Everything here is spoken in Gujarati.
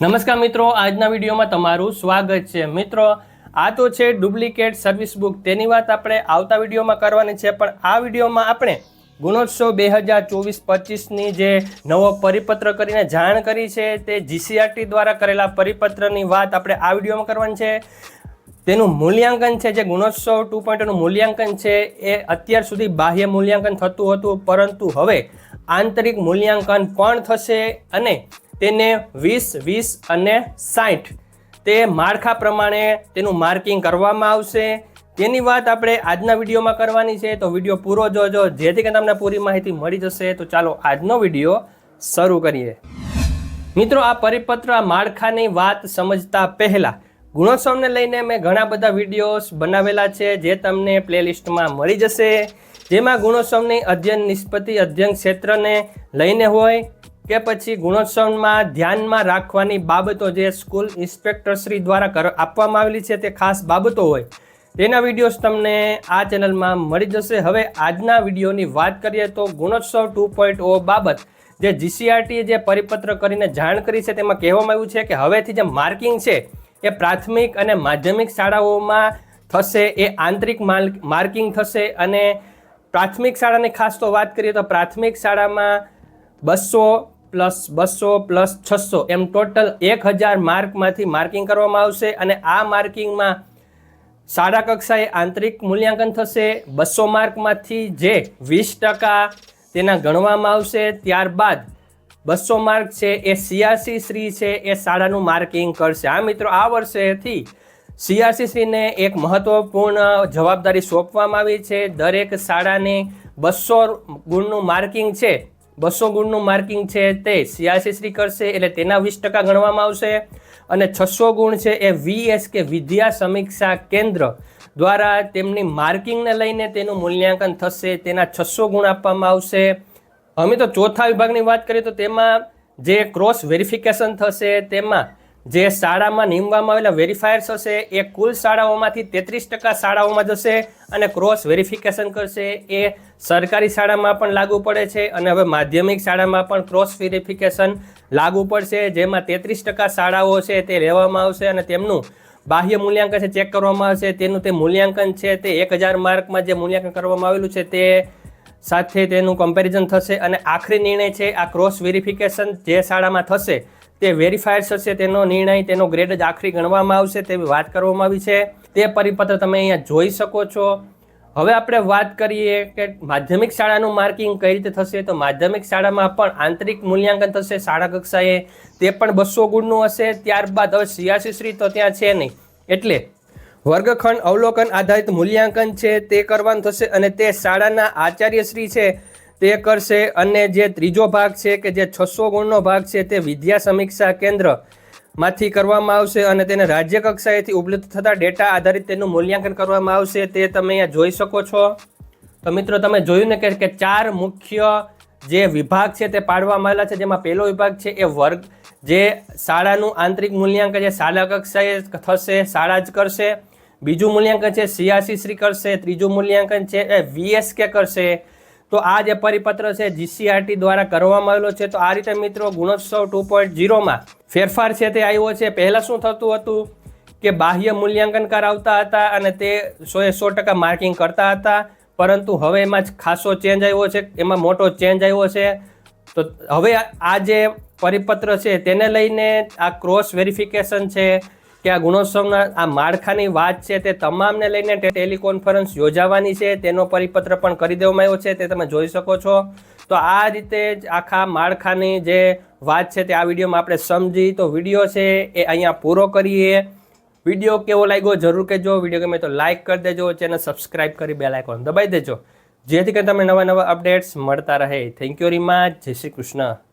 નમસ્કાર મિત્રો, આજના વિડીયોમાં તમારું સ્વાગત છે. મિત્રો, આ તો છે ડુપ્લિકેટ સર્વિસ બુક. તેની વાત આપણે આવતા વિડીયોમાં કરવાની છે, પણ આ વિડીયોમાં આપણે ગુણોત્સવ બે હજાર ચોવીસ પચીસની જે નવો પરિપત્ર કરીને જાણ કરી છે, તે જીસીઆરટી દ્વારા કરેલા પરિપત્રની વાત આપણે આ વિડીયોમાં કરવાની છે. તેનું મૂલ્યાંકન છે, જે ગુણોત્સવ ટુ પોઈન્ટનું મૂલ્યાંકન છે, એ અત્યાર સુધી બાહ્ય મૂલ્યાંકન થતું હતું, પરંતુ હવે આંતરિક મૂલ્યાંકન પણ થશે અને તેને વીસ વીસ અને સાઠ તે માળખા પ્રમાણે તેનું માર્કિંગ કરવામાં આવશે. તેની વાત આપણે આજના વિડીયોમાં કરવાની છે, તો વીડિયો પૂરો જોજો. જેથી કરીને તમને પૂરી માહિતી મળી જશે, તો ચાલો આજનો વીડિયો શરૂ કરીએ. મિત્રો, આ પરિપત્ર માળખાની વાત સમજતા પહેલાં, ગુણોત્સવને લઈને મેં ઘણા બધા વિડીયોઝ બનાવેલા છે, જે તમને પ્લેલિસ્ટમાં મળી જશે. જેમાં ગુણોત્સવની અધ્યયન નિષ્પત્તિ, અધ્યયન ક્ષેત્રને લઈને હોય કે પછી ગુણોત્સવમાં ધ્યાનમાં રાખવાની બાબતો જે સ્કૂલ ઇન્સ્પેક્ટરશ્રી દ્વારા કર આપવામાં આવેલી છે તે ખાસ બાબતો હોય, તેના વિડીયોઝ તમને આ ચેનલમાં મળી જશે. હવે આજના વિડીયોની વાત કરીએ તો ગુણોત્સવ ટુ પોઈન્ટ ઓ બાબત, જે જીસીઆરટીએ જે પરિપત્ર કરીને જાણ કરી છે તેમાં કહેવામાં આવ્યું છે કે હવેથી જે માર્કિંગ છે એ પ્રાથમિક અને માધ્યમિક શાળાઓમાં થશે, એ આંતરિક માર્કિંગ થશે અને પ્રાથમિક શાળાની ખાસ તો વાત કરીએ તો પ્રાથમિક શાળામાં બસો પ્લસ બસો પ્લસ છસો. એમ ટોટલ એક હજાર માર્કમાંથી માર્કિંગ કરવામાં આવશે અને આ માર્કિંગમાં શાળા કક્ષાએ આંતરિક મૂલ્યાંકન થશે. બસો માર્કમાંથી જે વીસ ટકા તેના ગણવામાં આવશે. ત્યારબાદ બસો માર્ક છે એ સિયાસી શ્રી છે, એ શાળાનું માર્કિંગ કરશે. આ મિત્રો, આ વર્ષેથી સિયાસી શ્રીને એક મહત્વપૂર્ણ જવાબદારી સોંપવામાં આવી છે. દરેક શાળાને બસો ગુણનું માર્કિંગ છે. બસો ગુણનું માર્કિંગ છે તે સિયાસી શ્રી કરશે એટલે તેના વીસ ટકા ગણવામાં આવશે. અને છસો ગુણ છે એ વીએસ કે વિદ્યા સમીક્ષા કેન્દ્ર દ્વારા તેમની માર્કિંગને લઈને તેનું મૂલ્યાંકન થશે. તેના છસો ગુણ આપવામાં આવશે. અમે તો ચોથા વિભાગની વાત કરીએ તો તેમાં જે ક્રોસ વેરિફિકેશન થશે, તેમાં જે શાળામાં નીમવામાં આવેલા વેરીફાયર્સ હશે, એ કુલ શાળાઓમાંથી તેત્રીસ ટકા શાળાઓમાં જશે અને ક્રોસ વેરિફિકેશન કરશે. એ સરકારી શાળામાં પણ લાગુ પડે છે અને હવે માધ્યમિક શાળામાં પણ ક્રોસ વેરિફિકેશન લાગુ પડશે, જેમાં તેત્રીસ ટકા શાળાઓ છે તે લેવામાં આવશે અને તેમનું બાહ્ય મૂલ્યાંકન છે ચેક કરવામાં આવશે. તેનું તે મૂલ્યાંકન છે તે એક હજાર માર્કમાં જે મૂલ્યાંકન કરવામાં આવેલું છે તે સાથે તેનું કમ્પેરિઝન થશે અને આખરી નિર્ણય છે આ ક્રોસ વેરિફિકેશન જે શાળામાં થશે તે વેરીફાયર થશે, તેનો નિર્ણય, તેનો ગ્રેડ જ આખરી ગણવામાં આવશે તેવી વાત કરવામાં આવી છે. તે પરિપત્ર તમે અહીંયા જોઈ શકો છો. હવે આપણે વાત કરીએ કે માધ્યમિક શાળાનું માર્કિંગ કઈ રીતે થશે? તો માધ્યમિક શાળામાં પણ આંતરિક મૂલ્યાંકન થશે શાળા કક્ષાએ. તે પણ બસો ગુણનું હશે. ત્યારબાદ હવે સિયાસી શ્રી તો ત્યાં છે નહીં. એટલે વર્ગખંડ અવલોકન આધારિત મૂલ્યાંકન છે, તે કરવાનું થશે અને તે શાળાના આચાર્યશ્રી છે. તે કરશે અને જે ત્રીજો ભાગ છે કે જે છસો ગુણનો ભાગ છે તે વિદ્યા સમીક્ષા કેન્દ્રમાંથી કરવામાં આવશે અને તેને રાજ્ય કક્ષાએથી ઉપલબ્ધ થતા ડેટા આધારિત તેનું મૂલ્યાંકન કરવામાં આવશે. તે તમે અહીંયા જોઈ શકો છો. તો મિત્રો, તમે જોયું ને કે ચાર મુખ્ય જે વિભાગ છે તે પાડવામાં આવેલા છે. જેમાં પહેલો વિભાગ છે એ વર્ગ. જે શાળાનું આંતરિક મૂલ્યાંકન જે શાળા કક્ષાએ થશે, શાળા જ કરશે. બીજું મૂલ્યાંકન છે સિયાસી શ્રી કરશે. ત્રીજું મૂલ્યાંકન છે એ વીએસકે કરશે. તો આ જે પરિપત્ર છે જીસીઆરટી દ્વારા કરવામાં આવેલો છે. તો આ રીતે મિત્રો, ગુણોત્સવ ટુ પોઈન્ટ ઝીરોમાં ફેરફાર છે તે આવ્યો છે. પહેલાં શું થતું હતું કે બાહ્ય મૂલ્યાંકન કરાવતા હતા અને તે સોએ સો ટકા માર્કિંગ કરતા હતા. પરંતુ હવે એમાં જ ખાસો ચેન્જ આવ્યો છે. એમાં મોટો ચેન્જ આવ્યો છે. તો હવે આ જે પરિપત્ર છે, તેને લઈને આ ક્રોસ વેરિફિકેશન છે. કે આ ગુણોત્સવના આ માળખાની વાત છે તે તમામને લઈને ટેલિકોન્ફરન્સ યોજાવાની છે, તેનો પરિપત્ર પણ કરી દેવામાં આવ્યો છે, તે તમે જોઈ શકો છો. તો આ રીતે જ આખા માળખાની જે વાત છે તે આ વિડીયોમાં આપણે સમજી, તો વીડિયો છે એ અહીંયા પૂરો કરીએ. વીડિયો કેવો લાગ્યો જરૂર કહેજો. વીડિયો ગમે તો લાઇક કરી દેજો, ચેનલ સબસ્ક્રાઇબ કરી બે લાઇકોન દબાઈ દેજો. જેથી કરીને તમને નવા નવા અપડેટ્સ મળતા રહે. થેન્ક યુ વેરી મચ જય શ્રી કૃષ્ણ.